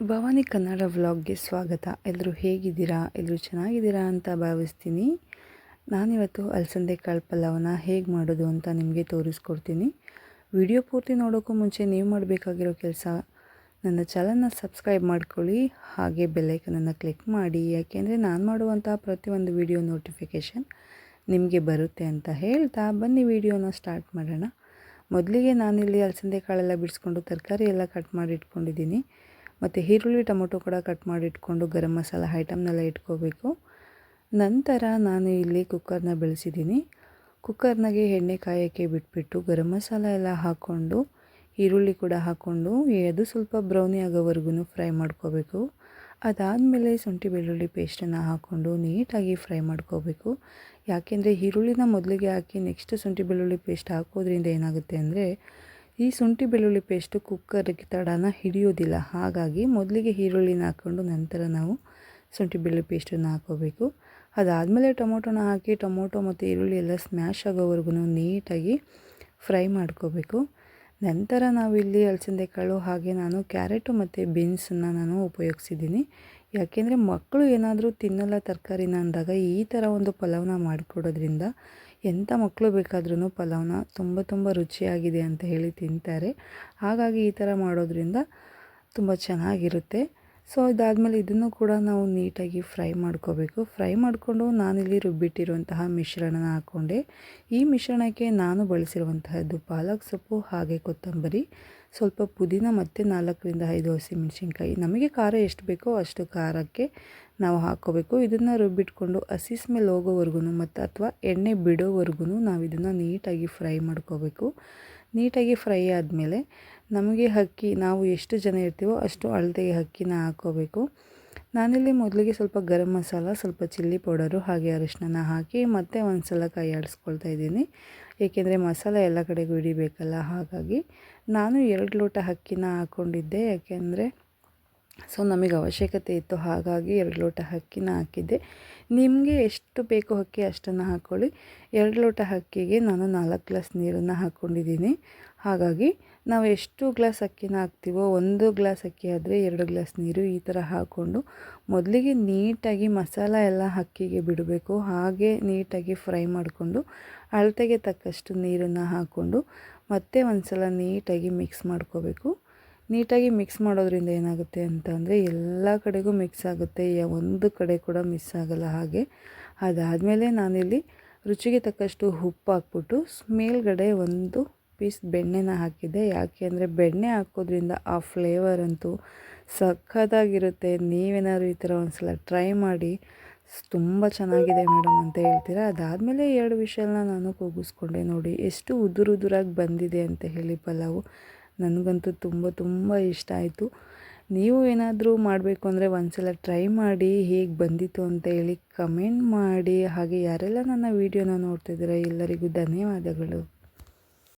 ಭವಾನಿ ಕನ್ನಡ ವ್ಲಾಗ್ಗೆ ಸ್ವಾಗತ. ಎಲ್ಲರೂ ಹೇಗಿದ್ದೀರಾ? ಎಲ್ಲರೂ ಚೆನ್ನಾಗಿದ್ದೀರಾ ಅಂತ ಭಾವಿಸ್ತೀನಿ. ನಾನಿವತ್ತು ಅಲಸಂದೆ ಕಾಳು ಪಲಾವನ್ನ ಹೇಗೆ ಮಾಡೋದು ಅಂತ ನಿಮಗೆ ತೋರಿಸ್ಕೊಡ್ತೀನಿ. ವಿಡಿಯೋ ಪೂರ್ತಿ ನೋಡೋಕ್ಕೂ ಮುಂಚೆ ನೀವು ಮಾಡಬೇಕಾಗಿರೋ ಕೆಲಸ ನನ್ನ ಚಾನಲ್ನ ಸಬ್ಸ್ಕ್ರೈಬ್ ಮಾಡ್ಕೊಳ್ಳಿ. ಹಾಗೆ ಬೆಲ್ಲೈಕನನ್ನು ಕ್ಲಿಕ್ ಮಾಡಿ. ಯಾಕೆಂದರೆ ನಾನು ಮಾಡುವಂತಹ ಪ್ರತಿಯೊಂದು ವಿಡಿಯೋ ನೋಟಿಫಿಕೇಷನ್ ನಿಮಗೆ ಬರುತ್ತೆ ಅಂತ ಹೇಳ್ತಾ ಬನ್ನಿ ವಿಡಿಯೋನ ಸ್ಟಾರ್ಟ್ ಮಾಡೋಣ. ಮೊದಲಿಗೆ ನಾನಿಲ್ಲಿ ಅಲಸಂದೆ ಕಾಳೆಲ್ಲ ಬಿಡಿಸ್ಕೊಂಡು ತರಕಾರಿ ಎಲ್ಲ ಕಟ್ ಮಾಡಿ ಇಟ್ಕೊಂಡಿದ್ದೀನಿ. ಮತ್ತು ಈರುಳ್ಳಿ ಟೊಮೊಟೊ ಕೂಡ ಕಟ್ ಮಾಡಿ ಇಟ್ಕೊಂಡು ಗರಂ ಮಸಾಲ ಐಟಮ್ನೆಲ್ಲ ಇಟ್ಕೋಬೇಕು. ನಂತರ ನಾನು ಇಲ್ಲಿ ಕುಕ್ಕರ್ನ ಬೆಳೆಸಿದ್ದೀನಿ. ಕುಕ್ಕರ್ನಾಗೆ ಎಣ್ಣೆ ಕಾಯೋಕ್ಕೆ ಬಿಟ್ಬಿಟ್ಟು ಗರಂ ಮಸಾಲ ಎಲ್ಲ ಹಾಕ್ಕೊಂಡು, ಈರುಳ್ಳಿ ಕೂಡ ಹಾಕ್ಕೊಂಡು, ಅದು ಸ್ವಲ್ಪ ಬ್ರೌನಿ ಆಗೋವರೆಗೂ ಫ್ರೈ ಮಾಡ್ಕೋಬೇಕು. ಅದಾದಮೇಲೆ ಶುಂಠಿ ಬೆಳ್ಳುಳ್ಳಿ ಪೇಸ್ಟನ್ನು ಹಾಕ್ಕೊಂಡು ನೀಟಾಗಿ ಫ್ರೈ ಮಾಡ್ಕೋಬೇಕು. ಯಾಕೆಂದರೆ ಈರುಳ್ಳಿನ ಮೊದಲಿಗೆ ಹಾಕಿ ನೆಕ್ಸ್ಟ್ ಶುಂಠಿ ಬೆಳ್ಳುಳ್ಳಿ ಪೇಸ್ಟ್ ಹಾಕೋದ್ರಿಂದ ಏನಾಗುತ್ತೆ ಅಂದರೆ ಈ ಶುಂಠಿ ಬೆಳ್ಳುಳ್ಳಿ ಪೇಸ್ಟು ಕುಕ್ಕರ್ಗೆ ತಡನ ಹಿಡಿಯೋದಿಲ್ಲ. ಹಾಗಾಗಿ ಮೊದಲಿಗೆ ಈರುಳ್ಳಿನ ಹಾಕ್ಕೊಂಡು ನಂತರ ನಾವು ಶುಂಠಿ ಬೆಳ್ಳುಳ್ಳಿ ಪೇಸ್ಟನ್ನು ಹಾಕೋಬೇಕು ಅದಾದಮೇಲೆ ಟೊಮೊಟೊನ ಹಾಕಿ ಟೊಮೊಟೊ ಮತ್ತು ಈರುಳ್ಳಿ ಎಲ್ಲ ಸ್ಮ್ಯಾಶ್ ಆಗೋವರೆಗೂ ನೀಟಾಗಿ ಫ್ರೈ ಮಾಡ್ಕೋಬೇಕು. ನಂತರ ನಾವಿಲ್ಲಿ ಕಾಳು ಹಾಗೆ ನಾನು ಕ್ಯಾರೆಟು ಮತ್ತು ಬೀನ್ಸನ್ನು ನಾನು ಉಪಯೋಗಿಸಿದ್ದೀನಿ. ಯಾಕೆಂದರೆ ಮಕ್ಕಳು ಏನಾದರೂ ತಿನ್ನಲ್ಲ ತರಕಾರಿನ ಅಂದಾಗ ಈ ಥರ ಒಂದು ಪಲಾವ್ನ ಮಾಡಿಕೊಡೋದ್ರಿಂದ ಎಂಥ ಮಕ್ಕಳು ಬೇಕಾದ್ರೂ ಪಲಾವ್ನ ತುಂಬ ತುಂಬ ರುಚಿಯಾಗಿದೆ ಅಂತ ಹೇಳಿ ತಿಂತಾರೆ. ಹಾಗಾಗಿ ಈ ಥರ ಮಾಡೋದ್ರಿಂದ ತುಂಬ ಚೆನ್ನಾಗಿರುತ್ತೆ. ಸೊ, ಇದಾದಮೇಲೆ ಇದನ್ನು ಕೂಡ ನಾವು ನೀಟಾಗಿ ಫ್ರೈ ಮಾಡ್ಕೋಬೇಕು. ಫ್ರೈ ಮಾಡಿಕೊಂಡು ನಾನಿಲ್ಲಿ ರುಬ್ಬಿಟ್ಟಿರುವಂತಹ ಮಿಶ್ರಣನ ಹಾಕ್ಕೊಂಡೆ ಈ ಮಿಶ್ರಣಕ್ಕೆ ನಾನು ಬಳಸಿರುವಂತಹದ್ದು ಪಾಲಕ್ ಸೊಪ್ಪು ಹಾಗೆ ಕೊತ್ತಂಬರಿ. ಸ್ವಲ್ಪ ಪುದೀನ ಮತ್ತು ನಾಲ್ಕರಿಂದ ಐದು ಹಸಿಮೆಣಸಿನ್ಕಾಯಿ ನಮಗೆ ಖಾರ ಎಷ್ಟು ಬೇಕೋ ಅಷ್ಟು ಖಾರಕ್ಕೆ ನಾವು ಹಾಕ್ಕೋಬೇಕು. ಇದನ್ನು ರುಬ್ಬಿಟ್ಕೊಂಡು ಹಸಿ ಸ್ಮೆಲ್ ಹೋಗೋವರೆಗೂ ಮತ್ತು ಅಥವಾ ಎಣ್ಣೆ ಬಿಡೋವರೆಗೂ ನಾವು ಇದನ್ನು ನೀಟಾಗಿ ಫ್ರೈ ಮಾಡ್ಕೋಬೇಕು. ನೀಟಾಗಿ ಫ್ರೈ ಆದಮೇಲೆ ನಮಗೆ ಅಕ್ಕಿ ನಾವು ಎಷ್ಟು ಜನ ಇರ್ತೀವೋ ಅಷ್ಟು ಅಳತೆಗೆ ಅಕ್ಕಿನ ಹಾಕ್ಕೋಬೇಕು. ನಾನಿಲ್ಲಿ ಮೊದಲಿಗೆ ಸ್ವಲ್ಪ ಗರಂ ಮಸಾಲ, ಸ್ವಲ್ಪ ಚಿಲ್ಲಿ ಪೌಡರು, ಹಾಗೆ ಅರಿಶಿನ ಹಾಕಿ ಮತ್ತೆ ಒಂದು ಸಲ ಕೈ ಆಡಿಸ್ಕೊಳ್ತಾ ಇದ್ದೀನಿ. ಏಕೆಂದರೆ ಮಸಾಲ ಎಲ್ಲ ಕಡೆಗೂ ಹಿಡಿಬೇಕಲ್ಲ, ಹಾಗಾಗಿ ನಾನು ಎರಡು ಲೋಟ ಅಕ್ಕಿನ ಹಾಕ್ಕೊಂಡಿದ್ದೆ. ಯಾಕೆಂದರೆ, ಸೊ ನಮಗೆ ಅವಶ್ಯಕತೆ ಇತ್ತು, ಹಾಗಾಗಿ ಎರಡು ಲೋಟ ಅಕ್ಕಿನ ಹಾಕಿದ್ದೆ. ನಿಮಗೆ ಎಷ್ಟು ಬೇಕು ಅಕ್ಕಿ ಅಷ್ಟನ್ನು ಹಾಕ್ಕೊಳ್ಳಿ ಎರಡು ಲೋಟ ಅಕ್ಕಿಗೆ ನಾನು ನಾಲ್ಕು ಗ್ಲಾಸ್ ನೀರನ್ನು ಹಾಕ್ಕೊಂಡಿದ್ದೀನಿ. ಹಾಗಾಗಿ ನಾವು ಎಷ್ಟು ಗ್ಲಾಸ್ ಅಕ್ಕಿನ ಹಾಕ್ತೀವೋ ಒಂದು ಗ್ಲಾಸ್ ಅಕ್ಕಿ ಆದರೆ ಎರಡು ಗ್ಲಾಸ್ ನೀರು ಈ ಥರ ಹಾಕ್ಕೊಂಡು ಮೊದಲಿಗೆ ನೀಟಾಗಿ ಮಸಾಲ ಎಲ್ಲ ಅಕ್ಕಿಗೆ ಬಿಡಬೇಕು. ಹಾಗೆ ನೀಟಾಗಿ ಫ್ರೈ ಮಾಡಿಕೊಂಡು ಅಳತೆಗೆ ತಕ್ಕಷ್ಟು ನೀರನ್ನು ಹಾಕ್ಕೊಂಡು ಮತ್ತೆ ಒಂದು ಸಲ ನೀಟಾಗಿ ಮಿಕ್ಸ್ ಮಾಡ್ಕೋಬೇಕು. ನೀಟಾಗಿ ಮಿಕ್ಸ್ ಮಾಡೋದ್ರಿಂದ ಏನಾಗುತ್ತೆ ಅಂತ ಅಂದರೆ ಎಲ್ಲ ಕಡೆಗೂ ಮಿಕ್ಸ್ ಆಗುತ್ತೆ. ಒಂದು ಕಡೆ ಕೂಡ ಮಿಸ್ ಆಗಲ್ಲ ಹಾಗೆ. ಅದಾದಮೇಲೆ ನಾನಿಲ್ಲಿ ರುಚಿಗೆ ತಕ್ಕಷ್ಟು ಉಪ್ಪು ಹಾಕ್ಬಿಟ್ಟು ಮೇಲ್ಗಡೆ ಒಂದು ಪೀಸ್ ಬೆಣ್ಣೆನ ಹಾಕಿದ್ದೆ. ಯಾಕೆ ಅಂದರೆ ಬೆಣ್ಣೆ ಹಾಕೋದ್ರಿಂದ ಆ ಫ್ಲೇವರ್ ಅಂತೂ ಸಖತ್ತಾಗಿರುತ್ತೆ. ನೀವೇನಾದ್ರು ಈ ಥರ ಒಂದು ಸಲ ಟ್ರೈ ಮಾಡಿ ತುಂಬ ಚೆನ್ನಾಗಿದೆ ಮೇಡಮ್ ಅಂತ ಹೇಳ್ತೀರಾ? ಅದಾದಮೇಲೆ ಎರಡು ವಿಷಯನ ನಾನು ಕೂಗಿಸ್ಕೊಂಡೆ ನೋಡಿ, ಎಷ್ಟು ಉದುರು ಉದುರಾಗಿ ಬಂದಿದೆ ಅಂತ ಹೇಳಿ ಪಲಾವು. ನನಗಂತೂ ತುಂಬ ತುಂಬ ಇಷ್ಟ ಆಯಿತು. ನೀವು ಏನಾದರೂ ಮಾಡಬೇಕು ಅಂದರೆ ಒಂದ್ಸಲ ಟ್ರೈ ಮಾಡಿ, ಹೇಗೆ ಬಂದಿತ್ತು ಅಂತ ಹೇಳಿ ಕಮೆಂಟ್ ಮಾಡಿ. ಹಾಗೆ ಯಾರೆಲ್ಲ ನನ್ನ ವೀಡಿಯೋನ ನೋಡ್ತಿದ್ದೀರಾ, ಎಲ್ಲರಿಗೂ ಧನ್ಯವಾದಗಳು.